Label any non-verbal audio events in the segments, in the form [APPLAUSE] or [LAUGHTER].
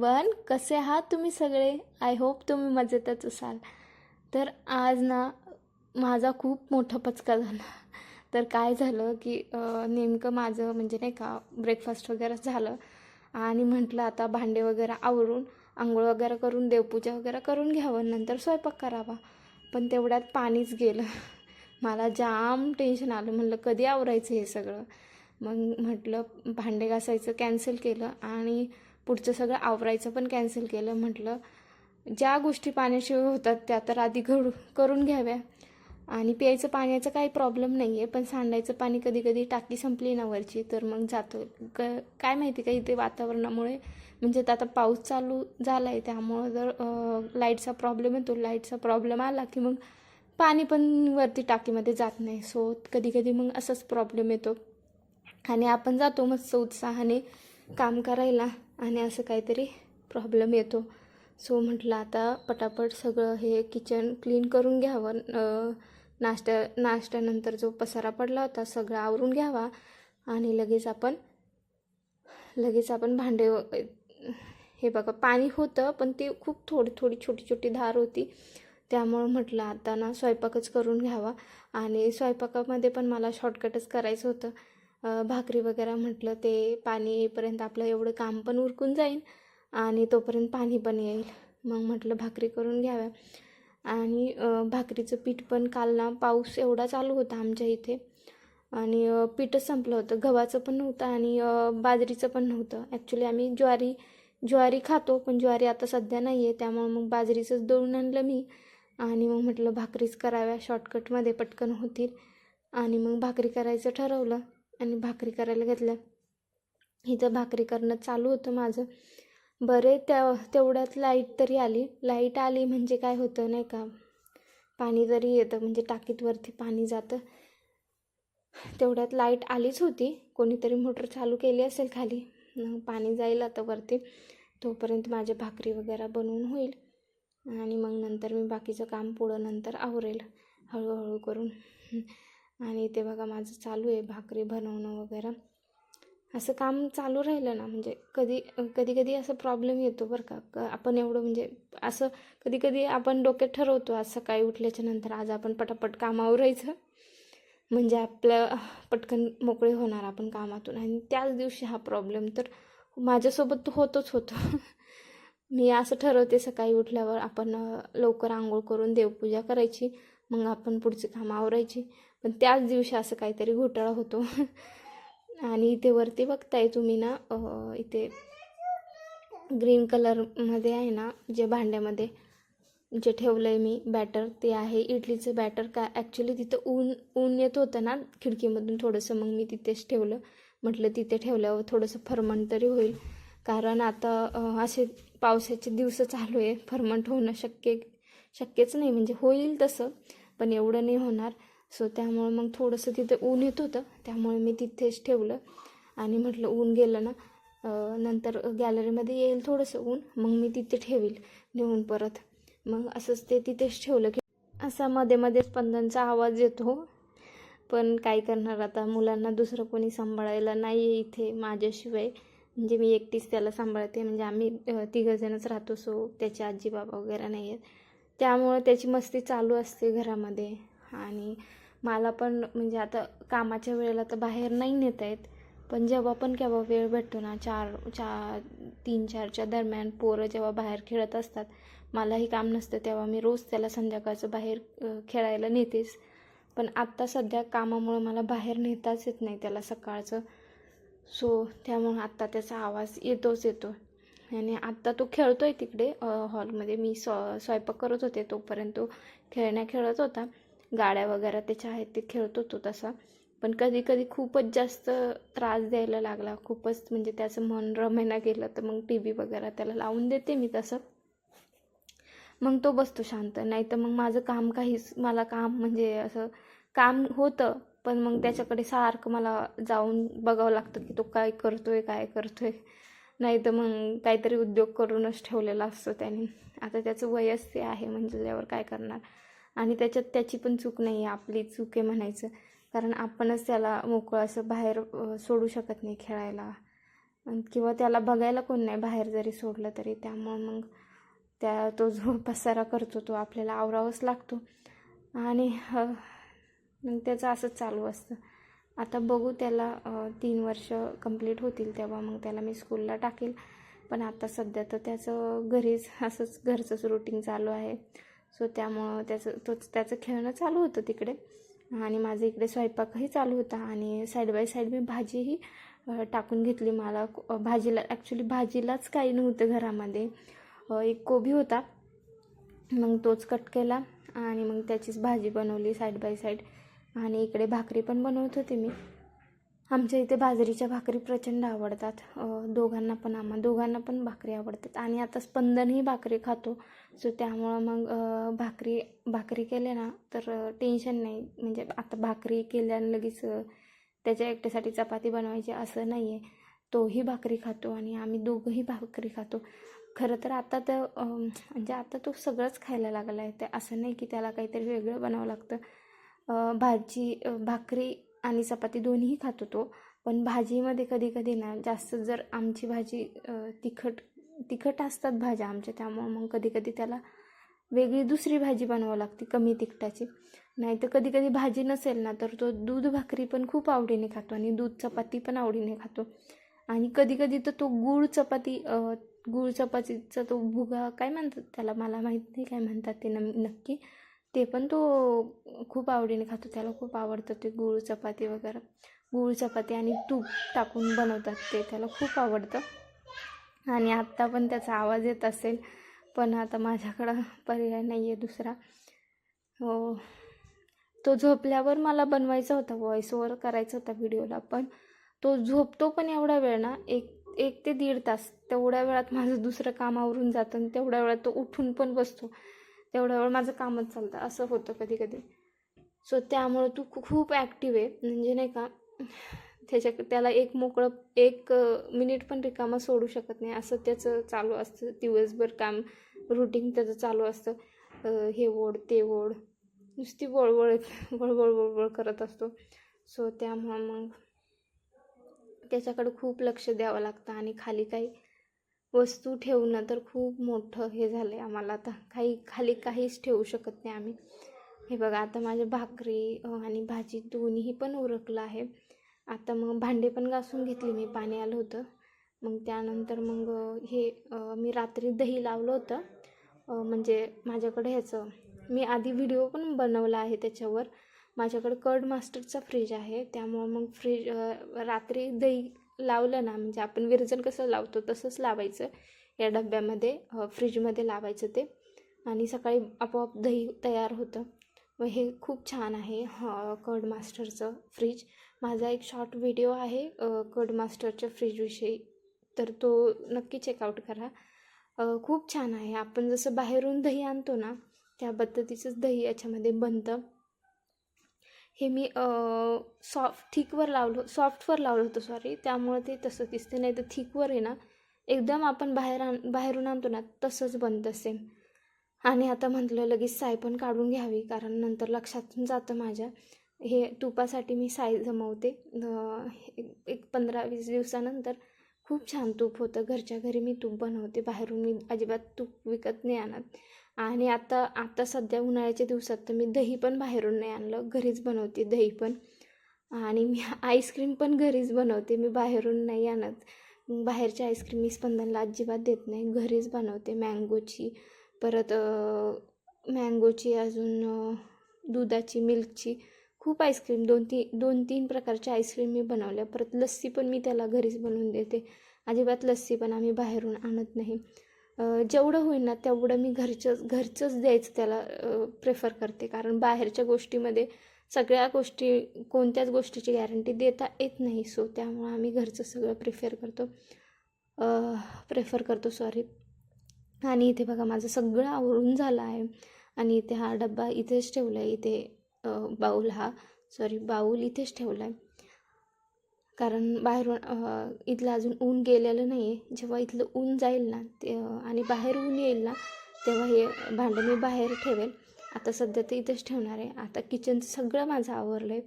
Everyone कसे आहात तुम्ही सगळे? आय होप तुम्ही मजेतच असाल. तर आज ना माझा खूप मोठा पचका झाला. तर काय झालं की नेमकं माझं म्हणजे नाही का ब्रेकफास्ट वगैरे झालं. आणि म्हटलं आता भांडे वगैरे आवरून आंघोळ वगैरे करून देवपूजा वगैरे करून घ्यावं. नंतर स्वयंपाक करावा. पण तेवढ्यात पाणीच गेलं. मला जाम टेन्शन आलं. म्हटलं कधी आवरायचं हे सगळं? मग म्हटलं भांडे घासायचं कॅन्सल केलं. आणि पुढचं सगळं आवरायचं पण कॅन्सल केलं म्हटलं ज्या गोष्टी पाण्याशिवाय होतात त्या तर आधी घडू करून घ्याव्या. आणि प्यायचं पाण्याचा काही प्रॉब्लेम नाही आहे पण सांडायचं पाणी कधी कधी टाकी संपली ना वरची तर मग जातो. क काय माहिती का इथे वातावरणामुळे? म्हणजे आता पाऊस चालू झाला आहे त्यामुळं जर लाईटचा प्रॉब्लेम येतो लाईटचा प्रॉब्लेम आला की मग पाणी पण वरती टाकीमध्ये जात नाही. सो कधी कधी मग असाच प्रॉब्लेम येतो. आणि आपण जातो मस्त उत्साहाने काम करायला. आणि असं काहीतरी प्रॉब्लेम येतो. सो म्हटलं आता पटापट सगळं हे किचन क्लीन करून घ्यावं. नाश्त्या नाश्त्यानंतर जो पसारा पडला होता सगळा आवरून घ्यावा आणि लगेच आपण लगेच आपण भांडे हे बघा पाणी होतं पण ते खूप थोडी थोडी छोटी छोटी धार होती. त्यामुळं म्हटलं आता ना स्वयंपाकच करून घ्यावा. आणि स्वयंपाकामध्ये पण मला शॉर्टकटच करायचं होतं. भाकरी वगैरे म्हटलं ते पाणी येईपर्यंत आपलं एवढं काम पण उरकून जाईल आणि तोपर्यंत पाणी पण येईल. मग म्हटलं भाकरी करून घ्याव्या. आणि भाकरीचं पीठ पण काल ना पाऊस एवढा चालू होता आमच्या इथे. आणि पीठच संपलं होतं. गव्हाचं पण नव्हतं आणि बाजरीचं पण नव्हतं. ॲक्च्युली आम्ही ज्वारी ज्वारी खातो पण ज्वारी आता सध्या नाही आहे त्यामुळे मग बाजरीचंच दळून आणलं मी. आणि मग म्हटलं भाकरीच कराव्या. शॉर्टकटमध्ये पटकन होतील. आणि मग भाकरी करायचं ठरवलं. आणि भाकरी करायला घेतल्या. इथं भाकरी करणं चालू होतं माझं. बरे त्या तेवढ्यात लाइट तरी आली. लाइट आली म्हणजे काय होतं नाही का? पाणी तरी येतं म्हणजे टाकीतवरती पाणी जातं. तेवढ्यात लाइट आलीच होती. कोणीतरी मोटर चालू केली असेल खाली. मग पाणी जाईल आता वरती. तोपर्यंत माझे भाकरी वगैरे बनवून होईल. आणि मग नंतर मी बाकीचं काम पुढं नंतर आवरेल. हळूहळू करून. आणि ते बघा माझं चालू आहे भाकरी बनवणं वगैरे. असं काम चालू राहिलं ना म्हणजे कधी कधी कधी असं प्रॉब्लेम येतो बरं का. क- आपण एवढं म्हणजे असं कधी कधी आपण डोक्यात ठरवतो आज सकाळी उठल्याच्या नंतर आज आपण पटापट कामावर राहायचं म्हणजे आपलं पटकन मोकळे होणार आपण कामातून. आणि त्याच दिवशी हा प्रॉब्लेम तर माझ्यासोबत तो होतोच होतो. [LAUGHS] मी असं ठरवते सकाळी उठल्यावर आपण लवकर आंघोळ करून देवपूजा करायची. मग आपण पुढची कामं आवरायची. पण त्याच दिवशी असं काहीतरी घोटाळा होतो. [LAUGHS] आणि इथे वरती बघताय तुम्ही ना इथे ग्रीन कलरमध्ये आहे ना जे भांड्यामध्ये जे ठेवलं आहे मी बॅटर ते आहे. इडलीचं बॅटर का ॲक्च्युली तिथं ऊन ऊन येत होतं ना खिडकीमधून थोडंसं मग मी तिथेच ठेवलं. म्हटलं तिथे ठेवल्यावर थोडंसं फर्मंट तरी होईल. कारण आता असे पावसाचे दिवस चालू आहे. फर्मंट होणं शक्य शक्यच नाही. म्हणजे होईल तसं पण एवढं नाही होणार. सो त्यामुळे मग थोडंसं तिथं ऊन येत होतं. त्यामुळे मी तिथेच ठेवलं. आणि म्हटलं ऊन गेलं ना नंतर गॅलरीमध्ये येईल थोडंसं ऊन. मग मी तिथे ठेवील नेऊन परत. मग असंच ते तिथेच ठेवलं की असा मध्ये मध्ये स्पंदनचा आवाज येतो. पण काय करणार आता? मुलांना दुसरं कोणी सांभाळायला नाही आहे इथे माझ्याशिवाय. म्हणजे मी एकटीच त्याला सांभाळते. म्हणजे आम्ही तिघंजणच राहतो. सो त्याचे आजी बाबा वगैरे नाही आहेत त्यामुळं त्याची मस्ती चालू असते घरामध्ये. आणि मला पण म्हणजे आता कामाच्या वेळेला तर बाहेर नाही नेता येत. पण जेव्हा पण केव्हा वेळ भेटतो ना चार चार तीन चारच्या दरम्यान पोरं जेव्हा बाहेर खेळत असतात मलाही काम नसतं तेव्हा मी रोज त्याला संध्याकाळचं बाहेर खेळायला नेतेच. पण आत्ता सध्या कामामुळं मला बाहेर नेताच येत नाही त्याला सकाळचं. सो त्यामुळं आत्ता त्याचा आवाज येतोच येतो. आणि आत्ता तो खेळतो आहे तिकडे हॉलमध्ये. मी स्व स्वयंपाक करत होते तोपर्यंत तो खेळण्या खेळत होता. गाड्या वगैरे त्याच्या आहेत ते खेळत होतो तसा. पण कधी कधी खूपच जास्त त्रास द्यायला लागला. खूपच म्हणजे त्याचं मन रमेना गेलं तर मग टी व्ही वगैरे त्याला लावून देते मी तसं. मग तो बसतो शांत. नाही तर मग माझं काम काहीच मला काम म्हणजे असं काम होतं. पण मग त्याच्याकडे सारखं मला जाऊन बघावं लागतं की तो काय करतो आहे काय करतो आहे नाही तर मग काहीतरी उद्योग करूनच ठेवलेला असतो त्याने. आता त्याचं वयच ते आहे म्हणजे त्यावर काय करणार? आणि त्याच्यात त्याची पण चूक नाही आहे आपली चूक आहे म्हणायचं. कारण आपणच त्याला मोकळं असं बाहेर सोडू शकत नाही खेळायला. किंवा त्याला बघायला कोण नाही बाहेर जरी सोडलं तरी. त्यामुळं मग त्या तो जो पसारा करतो तो आपल्याला आवरावंच लागतो. आणि मग त्याचं असंच चालू असतं. आता बघू त्याला तीन वर्ष कंप्लीट होतील तेव्हा मग त्याला मी स्कूलला टाकेल. पण आता सध्या तर त्याचं घरीच असंच घरचंच रुटीन चालू आहे. सो त्यामुळं त्याचं तोच त्याचं खेळणं चालू होतं तिकडे. आणि माझं इकडे स्वयंपाकही चालू होता आणि साईड बाय साईड मी भाजीही टाकून घेतली मला. भाजीला ॲक्च्युली भाजीलाच काही नव्हतं घरामध्ये. एक कोबी होता. मग तोच कट केला आणि मग त्याचीच भाजी बनवली साईड बाय साईड आणि इकडे भाकरी पण बनवत होते मी. आमच्या इथे बाजरीच्या भाकरी प्रचंड आवडतात. दोघांना पण आम्हा दोघांना पण भाकरी आवडतात. आणि आता स्पंदनही भाकरी खातो. सो त्यामुळं मग भाकरी भाकरी केले ना तर टेन्शन नाही. म्हणजे आता भाकरी केल्यानं लगेच त्याच्या एकट्यासाठी चपाती बनवायची असं नाही आहे तोही भाकरी खातो आणि आम्ही दोघंही भाकरी खातो. खरं तर आता तर म्हणजे आता तो सगळंच खायला लागला आहे ते असं नाही की त्याला काहीतरी वेगळं बनावं लागतं. भाजी भाकरी आणि चपाती दोन्हीही खातो तो पण भाजीमध्ये कधी कधी ना जास्त जर आमची भाजी तिखट तिखट असतात भाज्या आमच्या त्यामुळं मग कधी कधी त्याला वेगळी दुसरी भाजी बनवावं लागते कमी तिखटाची. नाही तर कधी कधी भाजी नसेल ना तर तो दूध भाकरी पण खूप आवडीने खातो आणि दूध चपाती पण आवडीने खातो. आणि कधी कधी तर तो गूळ चपाती गूळ चपातीचा तो भुगा काय म्हणतात त्याला? मला माहीत नाही काय म्हणतात ते न नक्की. ते पण तो खूप आवडीने खातो. त्याला खूप आवडतं ते गूळ चपाती वगैरे. गूळ चपाती आणि तूप टाकून बनवतात ते. त्याला खूप आवडतं. आणि आत्ता पण त्याचा आवाज येत असेल पण आता माझ्याकडं पर्याय नाही आहे दुसरा. हो. तो झोपल्यावर मला बनवायचा होता व्हॉईस ओवर करायचा होता व्हिडिओला पण तो झोपतो पण एवढा वेळ ना एक एक ते दीड तास. तेवढ्या वेळात माझं दुसरं काम आवरून जातं आणि तेवढ्या वेळात तो उठून पण बसतो. तेवढ्या वेळ माझं कामच चालतं. असं होतं कधी कधी सो त्यामुळं तू खूप ॲक्टिव्ह आहे. म्हणजे नाही का त्याच्या त्याला एक मोकळं एक मिनिट पण रिकामा सोडू शकत नाही. असं त्याचं चालू असतं. दिवसभर काम रुटीन त्याचं चालू असतं. हे ओढ ते ओढ. नुसती वळवळ वळवळ वळवळ करत असतो. सो त्यामुळं मग त्याच्याकडं खूप लक्ष द्यावं लागतं. आणि खाली काही वस्तू ठेवणं तर खूप मोठं हे झालं आहे आम्हाला आता. काही खाली काहीच ठेवू शकत नाही आम्ही. हे बघा आता माझ्या भाकरी आणि भाजी दोन्हीही पण उरकलं आहे. आता मग भांडे पण घासून घेतली मी पाणी आलं होतं. मग त्यानंतर मग हे मी रात्री दही लावलं होतं. म्हणजे माझ्याकडे ह्याचं मी आधी व्हिडिओ पण बनवला आहे त्याच्यावर. माझ्याकडे कर्ड मास्टरचा फ्रीज आहे. त्यामुळं मग फ्रीज रात्री दही लावलं ना म्हणजे आपण विरजन कसं लावतो तसंच लावायचं. या डब्यामध्ये फ्रीजमध्ये लावायचं ते. आणि सकाळी आपोआप दही तयार होतं. व हे खूप छान आहे ह कर्ड मास्टरचं फ्रीज. माझा एक शॉर्ट व्हिडिओ आहे कर्ड मास्टरच्या फ्रीजविषयी. तर तो नक्की चेकआउट करा. खूप छान आहे. आपण जसं बाहेरून दही आणतो ना त्या पद्धतीचंच दही याच्यामध्ये बनतं. हे मी सॉफ्ट थिकवर लावलं सॉफ्टवर लावलं होतं सॉरी त्यामुळे ते तसं दिसते. नाही तर थिकवर आहे ना एकदम आपण बाहेर आण बाहेरून आणतो ना तसंच बनतं सेम आणि आता म्हटलं लगेच साय पण काढून घ्यावी कारण नंतर लक्षात जातं माझ्या. हे तुपासाठी मी साय जमवते. एक पंधरा वीस दिवसानंतर खूप छान तूप होतं. घरच्या घरी मी तूप बनवते. बाहेरून मी अजिबात तूप विकत नाही आणत. आणि आता आता सध्या उन्हाळ्याच्या दिवसात तर मी दही पण बाहेरून नाही आणलं. घरीच बनवते दही पण. आणि मी आईस्क्रीम पण घरीच बनवते. मी बाहेरून नाही आणत. बाहेरची आईस्क्रीम मी स्पंदनला अजिबात देत नाही. घरीच बनवते मँगोची. परत मँगोची अजून दुधाची मिल्कची खूप आईस्क्रीम दोन ती दोन तीन प्रकारच्या आईस्क्रीम मी बनवल्या. परत लस्सी पण मी त्याला घरीच बनवून देते. अजिबात लस्सी पण आम्ही बाहेरून आणत नाही. जेवढं होईल ना तेवढं मी घरचंच घरचंच द्यायचं त्याला प्रेफर करते. कारण बाहेरच्या गोष्टीमध्ये सगळ्या गोष्टी कोणत्याच गोष्टीची गॅरंटी देता येत नाही. सो त्यामुळं आम्ही घरचं सगळं प्रिफर करतो. प्रेफर करतो सॉरी आणि इथे बघा माझं सगळं आवरून झालं आहे. आणि इथे हा डब्बा इथेच ठेवला आहे. इथे बाऊल हा सॉरी बाऊल इथेच ठेवला आहे. कारण बाहेरून इथलं अजून ऊन गेलेलं नाही आहे जेव्हा इथलं ऊन जाईल ना ते आणि बाहेर ऊन येईल ना तेव्हा हे भांडं मी बाहेर ठेवेल. आता सध्या ते इथेच ठेवणार आहे. आता किचनचं सगळं माझं आवरलं आहे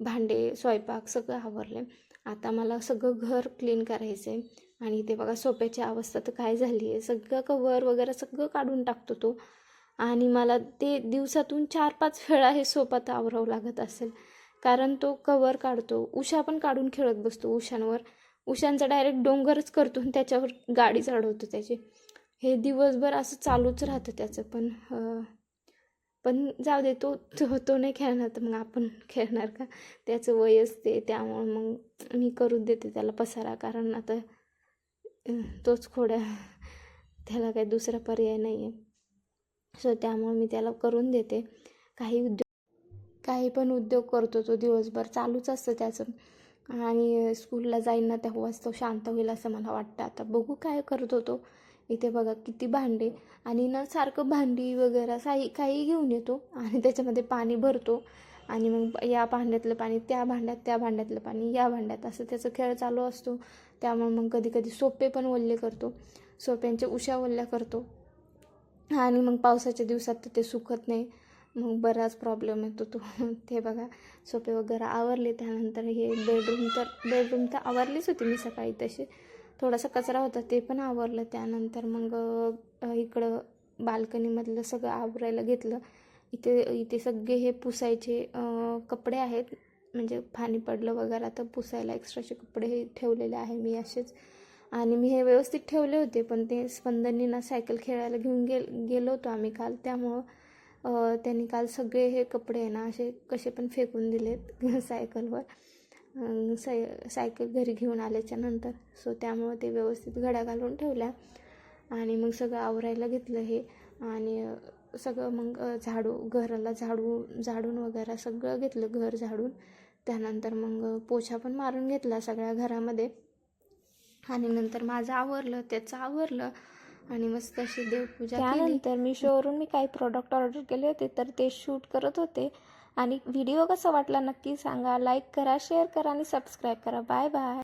भांडे स्वयंपाक सगळं आवरले आता मला सगळं घर क्लीन करायचं आहे आणि ते बघा सोप्याची अवस्था तर काय झाली आहे सगळं कवर वगैरे सगळं काढून टाकतो तो. आणि मला ते दिवसातून चार पाच वेळा हे सोफा तर आवरावं लागत असेल. कारण तो कवर काढतो. उषा पण काढून खेळत बसतो उशांवर उशांचा डायरेक्ट डोंगरच करतो आणि त्याच्यावर गाडी चढवतो त्याची. हे दिवसभर असं चालूच राहतं त्याचं पण पण जाऊ दे तो तो तो नाही खेळणार तर मग आपण खेळणार का? त्याचं वय असते त्यामुळं मग मी करून देते त्याला पसारा कारण आता तोच खोड्या त्याला काही दुसरा पर्याय नाही आहे सो त्यामुळे मी त्याला करून देते. काही उद्योग काही पण उद्योग करतो तो दिवसभर चालूच असतं त्याचं. आणि स्कूलला जाईन ना तेव्हाच तो शांत होईल असं मला वाटतं. आता बघू काय करतो तो इथे बघा किती भांडे. आणि ना सारखं भांडी वगैरे साई काही घेऊन येतो. आणि त्याच्यामध्ये पाणी भरतो. आणि मग या भांड्यातलं पाणी त्या भांड्यात त्या भांड्यातलं पाणी या भांड्यात असं त्याचा खेळ चालू असतो. त्यामुळे मग कधी कधी सोपे पण ओल्ले करतो. सोप्यांच्या उशा ओल्ल्या करतो. आणि मग पावसाच्या दिवसात तर ते सुकत नाही. मग बराच प्रॉब्लेम येतो तो. [LAUGHS] ते बघा सोपे वगैरे आवरले त्यानंतर हे बेडरूम तर बेडरूम तर आवरलीच होती मी सकाळी तशी. थोडासा कचरा होता ते पण आवरलं. त्यानंतर मग इकडं बाल्कनीमधलं सगळं आवरायला घेतलं. इथे इथे सगळे हे पुसायचे कपडे आहेत. म्हणजे पाणी पडलं वगैरे तर पुसायला एक्स्ट्राचे कपडे हे ठेवलेले आहे मी असेच. आणि मी हे व्यवस्थित ठेवले होते पण ते स्पंदनीना सायकल खेळायला घेऊन गेल गेलो होतो आम्ही काल. त्यामुळं त्यांनी काल सगळे हे कपडे आहे ना असे कसे पण फेकून दिलेत [LAUGHS] सायकलवर. साय सायकल घरी घेऊन आल्याच्यानंतर सो त्यामुळं ते व्यवस्थित घड्या घालून ठेवल्या. आणि मग सगळं आवरायला घेतलं हे. आणि सगळं मग झाडू घराला झाडू झाडून वगैरे सगळं घेतलं घर झाडून. त्यानंतर मग पोछा पण मारून घेतला सगळ्या घरामध्ये. आणि नंतर माझं आवरलं त्याचं आवरलं. आणि मस्त अशी देवपूजा त्यानंतर मी शोवरून मी काही प्रोडक्ट ऑर्डर केले होते तर ते शूट करत होते. आणि व्हिडिओ कसा वाटला नक्की सांगा. लाईक करा शेअर करा आणि सबस्क्राईब करा. Bye bye